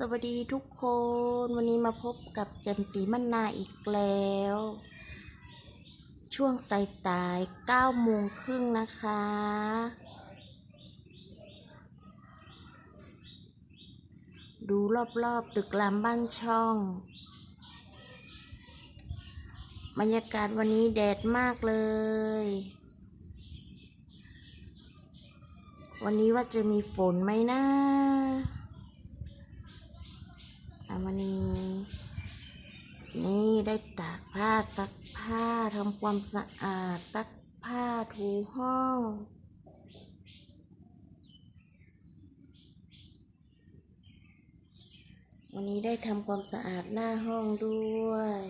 สวัสดีทุกคนวันนี้มาพบกับแจมสีมันนาอีกแล้ว ช่วงสายสายๆ9โมงครึ่งนะคะ ดูรอบๆตึกรามบ้านช่อง บรรยากาศวันนี้แดดมากเลย วันนี้ว่าจะมีฝนไหมนะ วันนี้ นี่ได้ตากผ้าซักผ้าทำความสะอาดซักผ้าถูห้องวันนี้ได้ทำความสะอาดหน้าห้องด้วย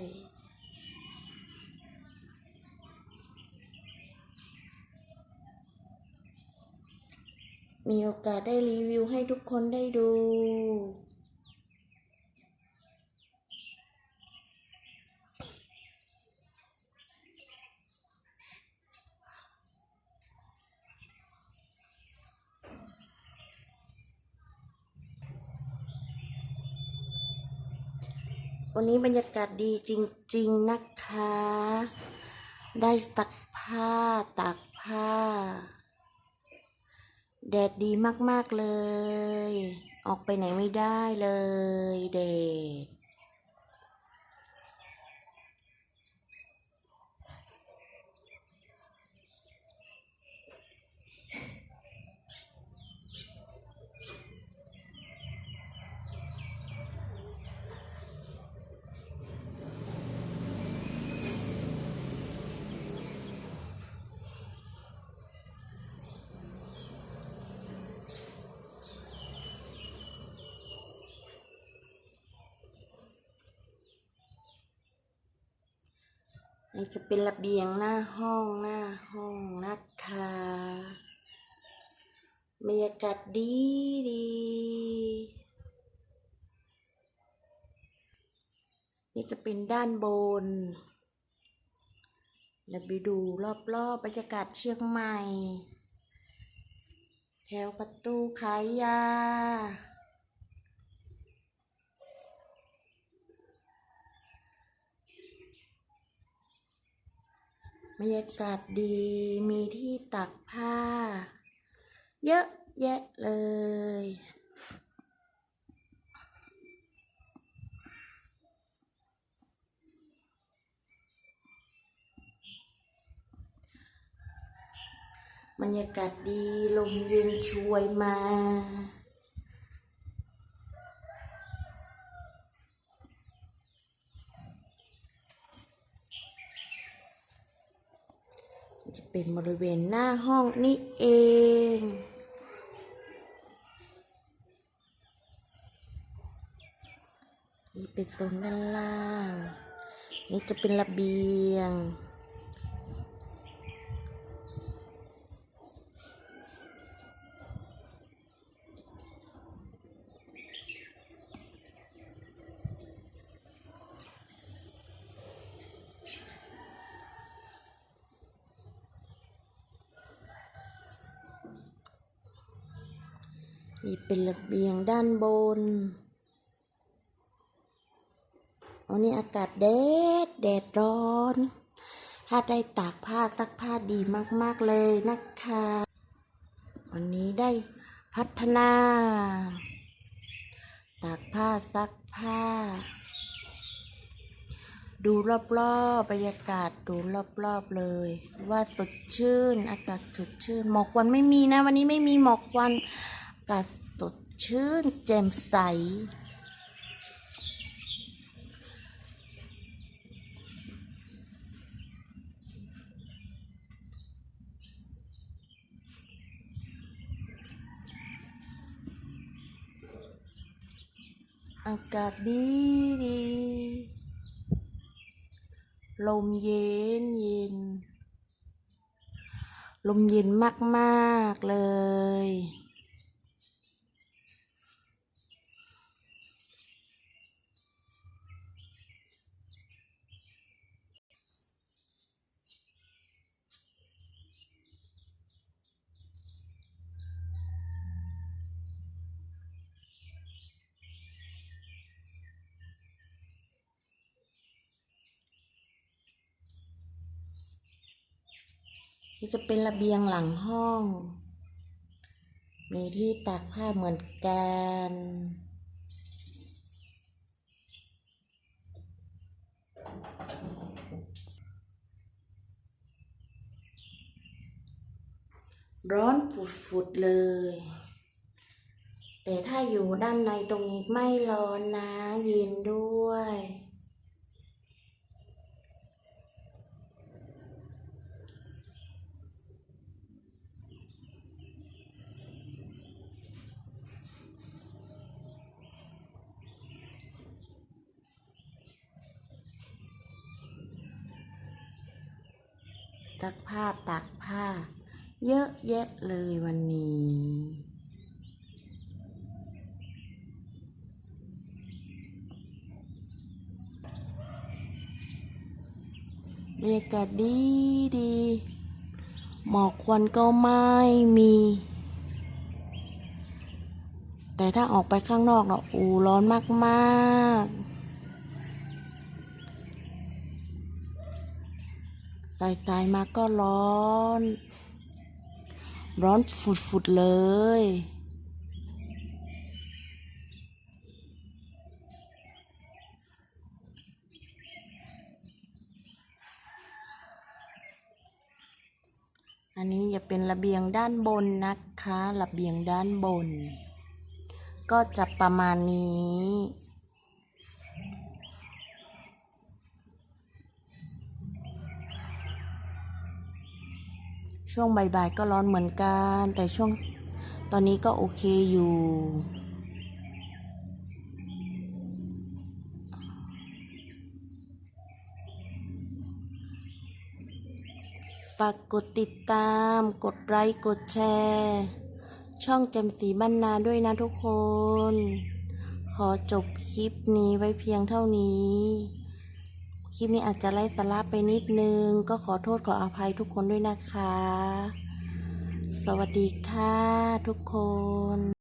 มีโอกาสได้รีวิวให้ทุกคนได้ดู วันนี้บรรยากาศดีจริง ๆ นะคะ ได้ตักผ้าตากผ้า แดดดีมาก ๆ เลย ออกไปไหนไม่ได้เลยแดด นี่จะเป็นระเบียงหน้าห้องหน้าห้องนะคะบรรยากาศดีดี นี่จะเป็นด้านบน แล้วไปดูรอบๆบบรรยากาศเชียงใหม่ แถวประตูขายยา บรรยากาศดีมีที่ตักผ้า เยอะแยะเลย บรรยากาศดีลมเย็นช่วยมา จะเป็นบริเวณหน้าห้องนี่เอง นี่เป็นโซนด้านล่าง นี่จะเป็นระเบียง นี่เป็นระเบียงด้านบนวันนี้อากาศแดดแดดร้อน ถ้าได้ตากผ้าซักผ้าดีมากๆเลยนะคะวันนี้ได้พัฒนา ตากผ้าซักผ้า ดูรอบๆบรรยากาศดูรอบๆเลย ว่าสดชื่น อากาศสดชื่น หมอกวันไม่มีนะ วันนี้ไม่มีหมอกวัน กาศสดชื่นแจ่มใส อากาศดีดี ลมเย็นเย็น ลมเย็นมาก ๆ เลย จะเป็นระเบียงหลังห้อง มีที่ตากผ้าเหมือนกัน ร้อนฝุดๆเลย แต่ถ้าอยู่ด้านในตรงนี้ไม่ร้อนนะเย็นด้วย ตักผ้าตักผ้า เยอะแยะเลยวันนี้ บรรยากาศดีดี หมอกควันก็ไม่มี แต่ถ้าออกไปข้างนอกเนาะอูร้อนมาก ๆ สายสายๆมาก็ร้อน ร้อนฝุดๆเลย อันนี้จะเป็นระเบียงด้านบนนะคะ ระเบียงด้านบน ก็จะประมาณนี้ ช่วงบ่ายๆก็ร้อนเหมือนกัน แต่ช่วงตอนนี้ก็โอเคอยู่ฝากกดติดตาม กดไลค์กดแชร์ ช่องแจมสีบ้านนาด้วยนะทุกคน ขอจบคลิปนี้ไว้เพียงเท่านี้ คลิปนี้อาจจะไล่สาระไปนิดนึง ก็ขอโทษขออภัยทุกคนด้วยนะคะ สวัสดีค่ะทุกคน